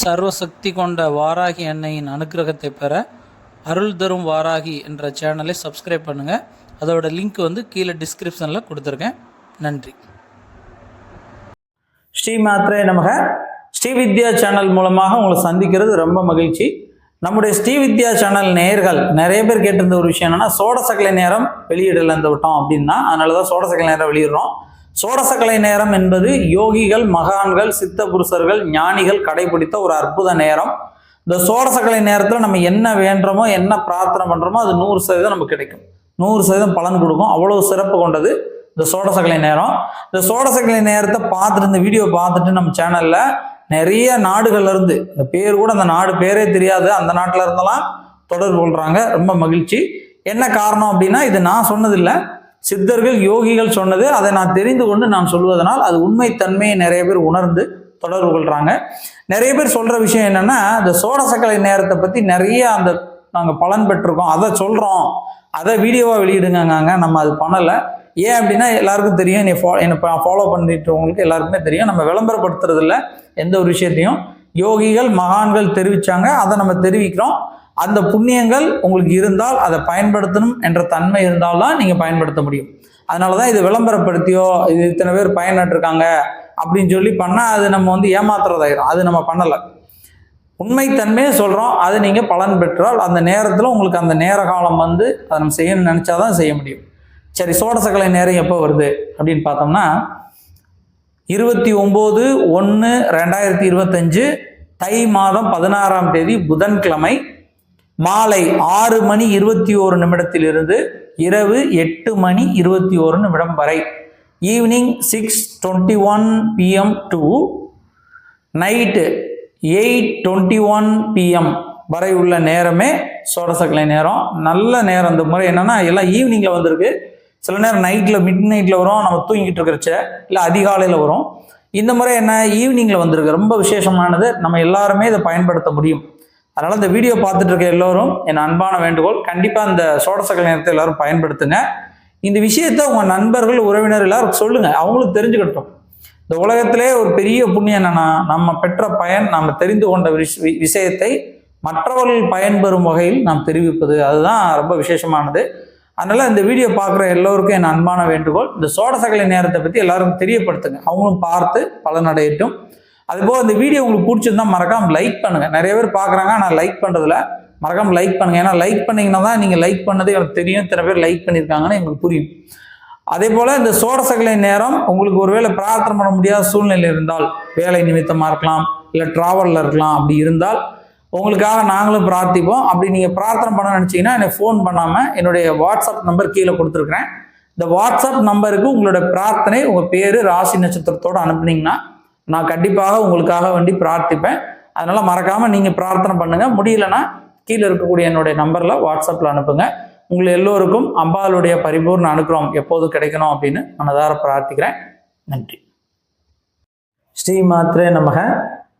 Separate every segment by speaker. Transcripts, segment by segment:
Speaker 1: சர்வசக்தி கொண்ட வாராகி அன்னையின் அனுகிரகத்தை பெற அருள் தரும் வாராகி என்ற சேனலை சப்ஸ்கிரைப் பண்ணுங்கள் அதோட லிங்க் வந்து கீழே டிஸ்கிரிப்ஷனில் கொடுத்துருக்கேன். நன்றி.
Speaker 2: ஸ்ரீ மாத்ரே நமக. ஸ்ரீ வித்யா சேனல் மூலமாக உங்களை சந்திக்கிறது ரொம்ப மகிழ்ச்சி. நம்முடைய ஸ்ரீ வித்யா சேனல் நேர்கள் நிறைய பேர் கேட்டிருந்த ஒரு விஷயம் என்னென்னா சோடசக்கலை நேரம் வெளியிடல இருந்து விட்டோம் அப்படின்னா அதனால தான் சோடசக்கலை நேரம் வெளியிடுறோம். சோடசக்கலை நேரம் என்பது யோகிகள் மகான்கள் சித்த புருஷர்கள் ஞானிகள் கடைபிடித்த ஒரு அற்புத நேரம். இந்த சோடசக்கலை நேரத்தில் நம்ம என்ன வேண்டுறோமோ என்ன பிரார்த்தனை பண்ணுறோமோ அது நூறு சதவீதம் நமக்கு கிடைக்கும். நூறு சதவீதம் பலன் கொடுக்கும். அவ்வளோ சிறப்பு கொண்டது இந்த சோடசக்கலை நேரம். இந்த சோடசக்கலை நேரத்தை பார்த்துட்டு இந்த வீடியோ பார்த்துட்டு நம்ம சேனலில் நிறைய நாடுகள்லேருந்து இந்த பேர் கூட அந்த நாடு பேரே தெரியாது அந்த நாட்டில் இருந்தெல்லாம் தொடர்பு கொள்கிறாங்க ரொம்ப மகிழ்ச்சி. என்ன காரணம் அப்படின்னா இது நான் சொன்னதில்லை. சித்தர்கள் யோகிகள் சொன்னது அதை நான் தெரிந்து கொண்டு நான் சொல்வதனால் அது உண்மைத்தன்மையை நிறைய பேர் உணர்ந்து தொடர்பு கொள்கிறாங்க நிறைய பேர் சொல்கிற விஷயம் என்னென்னா இந்த சோடசக்கலை நேரத்தை பற்றி நிறைய அந்த நாங்கள் பலன் பெற்றிருக்கோம். அதை சொல்கிறோம் அதை வீடியோவாக வெளியிடுங்காங்க நம்ம அது பண்ணலை. ஏன் அப்படின்னா எல்லாருக்கும் தெரியும். என்னை ஃபாலோ என்னை ஃபாலோ பண்ணிட்டவங்களுக்கு எல்லாருக்குமே தெரியும். நம்ம விளம்பரப்படுத்துறதில்ல. எந்த ஒரு விஷயத்தையும் யோகிகள் மகான்கள் தெரிவிச்சாங்க. அதை நம்ம தெரிவிக்கிறோம். அந்த புண்ணியங்கள் உங்களுக்கு இருந்தால் அதை பயன்படுத்தணும் என்ற தன்மை இருந்தால்தான் நீங்கள் பயன்படுத்த முடியும். அதனால தான் இது விளம்பரப்படுத்தியோ இது இத்தனை பேர் பயனற்றிருக்காங்க அப்படின்னு சொல்லி பண்ணால் அது நம்ம வந்து ஏமாத்துறதாயிரும். அது நம்ம பண்ணலை. உண்மைத்தன்மையை சொல்கிறோம் அது நீங்கள் பலன் பெற்றால் அந்த நேரத்தில் உங்களுக்கு அந்த நேர காலம் வந்து அதை நம்ம செய்யணும்னு நினச்சா தான் செய்ய முடியும். சரி சோடசக்கலை நேரம் எப்போ வருது அப்படின்னு பார்த்தோம்னா இருபத்தி ஒம்பது ஒன்று ரெண்டாயிரத்தி இருபத்தஞ்சு தை மாதம் பதினாறாம் தேதி புதன்கிழமை மாலை ஆறு மணி இருபத்தி ஓரு நிமிடத்திலிருந்து இரவு எட்டு மணி இருபத்தி ஓரு நிமிடம் வரை. Evening six twenty one PM to night eight twenty one PM வரை உள்ள நேரமே சோடசக்கலை நேரம். நல்ல நேரம் இந்த முறை. என்னென்னா எல்லாம் ஈவினிங்கில் வந்திருக்கு. சில நேரம் நைட்டில் மிட் நைட்டில் வரும். நம்ம தூங்கிட்டு இருக்கிறச்ச இல்லை அதிகாலையில் வரும். இந்த முறை என்ன ஈவினிங்கில் வந்திருக்கு. ரொம்ப விசேஷமானது. நம்ம எல்லாருமே இதை பயன்படுத்த முடியும். அதனால் இந்த வீடியோ பார்த்துட்டு இருக்க எல்லோரும் என் அன்பான வேண்டுகோள் கண்டிப்பாக இந்த சோடசக்கல் நேரத்தை எல்லாரும் பயன்படுத்துங்க. இந்த விஷயத்தை உங்கள் நண்பர்கள் உறவினர் எல்லாரும் சொல்லுங்கள் அவங்களுக்கு தெரிஞ்சுக்கட்டும். இந்த உலகத்திலே ஒரு பெரிய புண்ணியம் என்னென்னா நம்ம பெற்ற பயன் நாம் தெரிந்து கொண்ட விஷயத்தை மற்றவர்கள் பயன்பெறும் வகையில் நாம் தெரிவிப்பது. அதுதான் ரொம்ப விசேஷமானது. அதனால் இந்த வீடியோ பார்க்குற எல்லோருக்கும் என் அன்பான வேண்டுகோள். இந்த சோடசகலை நேரத்தை பற்றி எல்லாரும் தெரியப்படுத்துங்க. அவங்களும் பார்த்து பலனடையட்டும். அதுபோக இந்த வீடியோ உங்களுக்கு பிடிச்சிருந்தா மறக்காம லைக் பண்ணுங்கள் நிறைய பேர் பார்க்குறாங்க ஆனால் லைக் பண்ணுறதுல மறக்காம லைக் பண்ணுங்கள் ஏன்னா லைக் பண்ணீங்கன்னா தான் நீங்கள் லைக் பண்ணது எனக்கு தெரியும். இத்தனை பேர் லைக் பண்ணியிருக்காங்கன்னு எங்களுக்கு புரியும். அதே போல் இந்த சோடசகலை நேரம் உங்களுக்கு ஒருவேளை பிரார்த்தனை பண்ண முடியாத சூழ்நிலை இருந்தால் வேலை நிமித்தமாக இருக்கலாம் இல்லை ட்ராவலில் இருக்கலாம் அப்படி இருந்தால் உங்களுக்காக நாங்களும் பிரார்த்திப்போம். அப்படி நீங்கள் பிரார்த்தனை பண்ண நினச்சிங்கன்னா எனக்கு ஃபோன் பண்ணாமல் என்னுடைய வாட்ஸ்அப் நம்பர் கீழே கொடுத்துருக்குறேன். இந்த வாட்ஸ்அப் நம்பருக்கு உங்களோட பிரார்த்தனை உங்கள் பேர் ராசி நட்சத்திரத்தோடு அனுப்புனீங்கன்னா நான் கண்டிப்பாக உங்களுக்காக வேண்டி பிரார்த்திப்பேன். அதனால் மறக்காமல் நீங்கள் பிரார்த்தனை பண்ணுங்கள் முடியலன்னா கீழே இருக்கக்கூடிய என்னுடைய நம்பரில் வாட்ஸ்அப்பில் அனுப்புங்க. உங்களை எல்லோருக்கும் அம்பாளுடைய பரிபூர்ண அனுக்கிறோம் எப்போது கிடைக்கணும் அப்படின்னு மனதார பிரார்த்திக்கிறேன். நன்றி. ஸ்ரீ மாத்ரே நமக.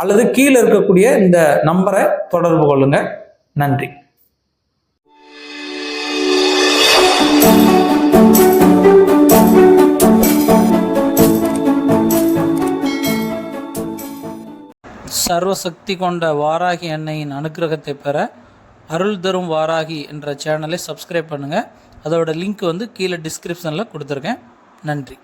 Speaker 2: அல்லது கீழே இருக்கக்கூடிய இந்த நம்பரை தொடர்பு கொள்ளுங்க. நன்றி.
Speaker 1: சர்வசக்தி கொண்ட வாராகி அன்னையின் அனுகிரகத்தை பெற அருள் தரும் வாராகி என்ற சேனலை சப்ஸ்கிரைப் பண்ணுங்கள் அதோட லிங்க் வந்து கீழே டிஸ்கிரிப்ஷனில் கொடுத்துருக்கேன். நன்றி.